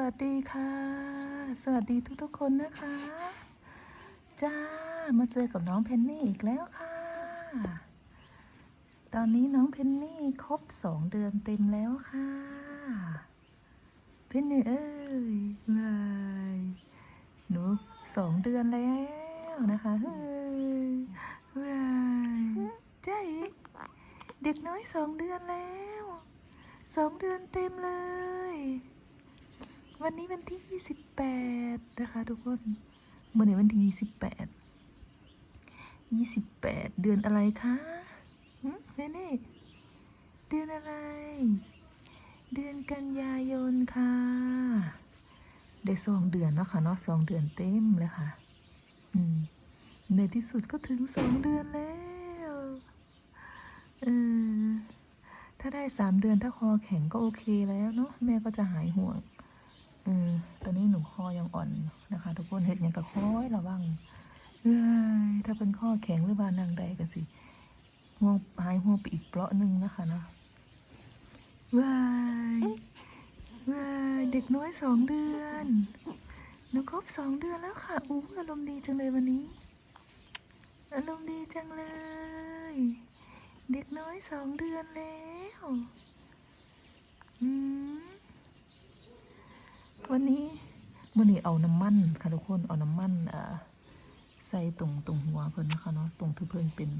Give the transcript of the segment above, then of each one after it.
วัสดีค่ะ สวัสดีทุกๆคนนะคะ จ้า มาเจอกับน้องเพนนี่อีกแล้วค่ะ ตอนนี้น้องเพนนี่ครบสองเดือนเต็มแล้วค่ะ เพนนี่เอ้ยบายหนูสองเดือนแล้วนะคะเฮ้ยบายใจเด็กน้อยสองเดือนแล้วสองเดือนเต็มเลย วันนี้วันที่ 28 นะคะ ทุกคนวันนี้วันที่ 28 28 เดือนอะไรคะหืมเรเน่เดือนอะไร เดือนกันยายนค่ะ ได้สองเดือนแล้วค่ะเนาะสองเดือนเต็มเลยค่ะ อืมในที่สุดก็ถึงสองเดือนแล้วเออถ้าได้สามเดือนถ้าคอแข็งก็โอเคแล้วเนาะแม่ก็จะหายห่วง เออตอนนี้หนูคอยังอ่อนนะคะ ทุกคนเห็ดยังกับคอยระวังเอ้ยถ้าเป็นข้อแข็งหรือว่านางใดกันสิห่วงหายห่วงไปอีกเปราะหนึ่งนะคะนะว้ายว้ายเด็กน้อยสองเดือนหนูครบสองเดือนแล้วค่ะอู้อารมณ์ดีจังเลยวันนี้อารมณ์ดีจังเลย เด็กน้อยสองเดือนแล้ว อืม วันนี้วันนี้เอาน้ำมันค่ะทุกคนเอาน้ำมันอ่าใส่ตรงตรงหัวเพิ่นนะคะเนาะตรงที่เพิ่นเป็น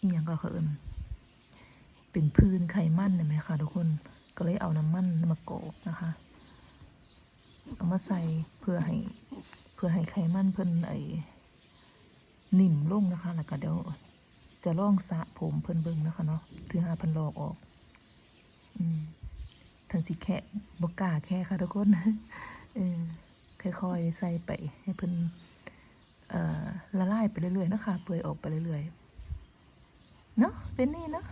อีหยังก็เขาเอิ้นเป็นพื้นไขมันเห็นไหมคะทุกคนก็เลยเอาน้ำมันมาโกะนะคะเอามาใส่เพื่อให้เพื่อให้ไขมันเพิ่นไอนิ่มลงนะคะแล้วก็เดี๋ยวจะล่องสระผมเพิ่นเบิ่งนะคะเนาะถือหาเพิ่นลอกออก อืม ทันสิแค่บกล้าแค่ค่ะทุกคนเออค่อยๆใส่ไปให้เพิ่นละลายไปเรื่อยๆนะคะเปื่อยออกไปเรื่อยๆเนาะเป็นนี่เนาะ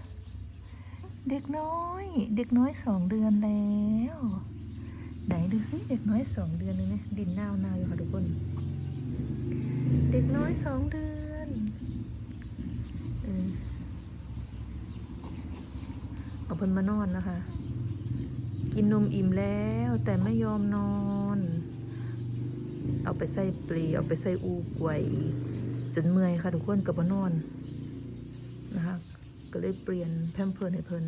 เด็กน้อย เด็กน้อยสองเดือนแล้วไหนดูสิเด็กน้อยสองเดือนเลยนะดินนาวๆอยู่ค่ะทุกคน เด็กน้อยสองเดือนเออเอาเพิ่นมานอนนะคะ กินนมอิ่มแล้วแต่ไม่ยอมนอน เอาไปใส่ปลีเอาไปใส่อูกว้จนเมื่อยค่ะทุกคนกับบนอนนะคะก็เลยเปลี่ยนแพมเพิร์ให้เพิ่น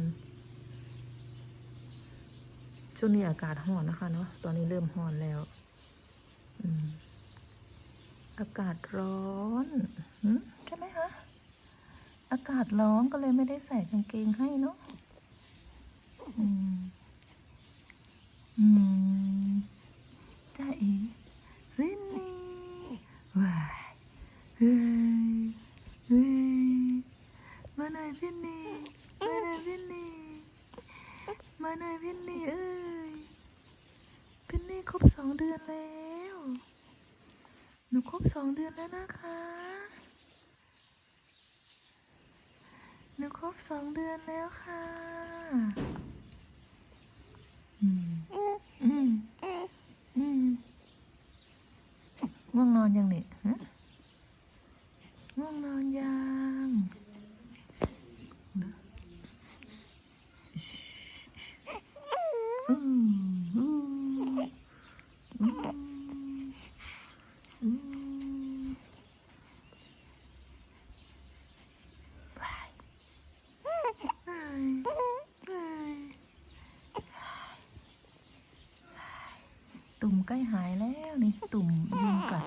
ช่วงนี้อากาศร้อนนะคะเนาะตอนนี้เริ่มร้อนแล้วอากาศร้อนใช่ไหมคะอากาศร้อนก็เลยไม่ได้ใส่กางเกงให้เนาะ จ้าเอ๋ฟินนี่ว้าเฮ้ยเฮ้ยมาหน่อยฟินนี่มาหน่อยฟินนี่มาหน่อยฟินนี่เอ้ยฟินนี่ครบสองเดือนแล้วหนูครบสองเดือนแล้วนะคะหนูครบสองเดือนแล้วค่ะ อืม อืม อืมง่วงนอนยังเนี่ยฮะง่วงนอนยังอืมอืมอืมอืมไปเฮ้ยเฮ้ย ตุ่มใกล้หายแล้วนี่ตุ่มยุงกัด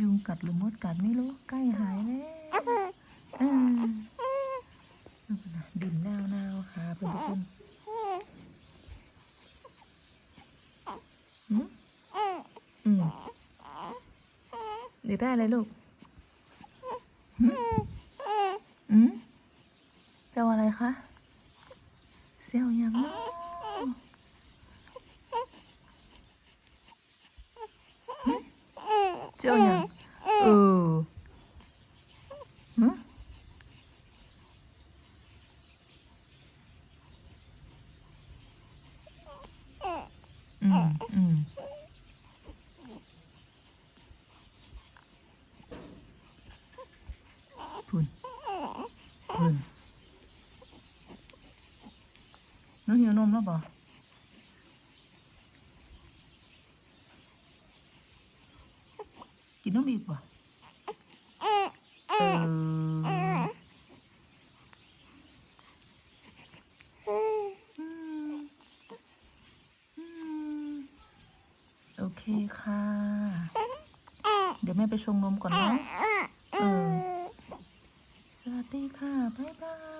ยุงกัดหรือมดกัดไม่รู้ใกล้หายแล้วเออเอาไปนะดินนาวนาค่ะเพื่อนทุกคนอืมอืมเดี๋ยวได้อะไรลูกอืมเจ้าอะไรคะเซียวยังเนาะ เจ้าอย่างเออฮะอืมอืมพุ่นพุ่นน้องหิวนมแล้วบ่ กินนมอีกป่ะเออโอเคค่ะ เดี๋ยวแม่ไปชงนมก่อนนะเออสวัสดีค่ะ บ๊ายบาย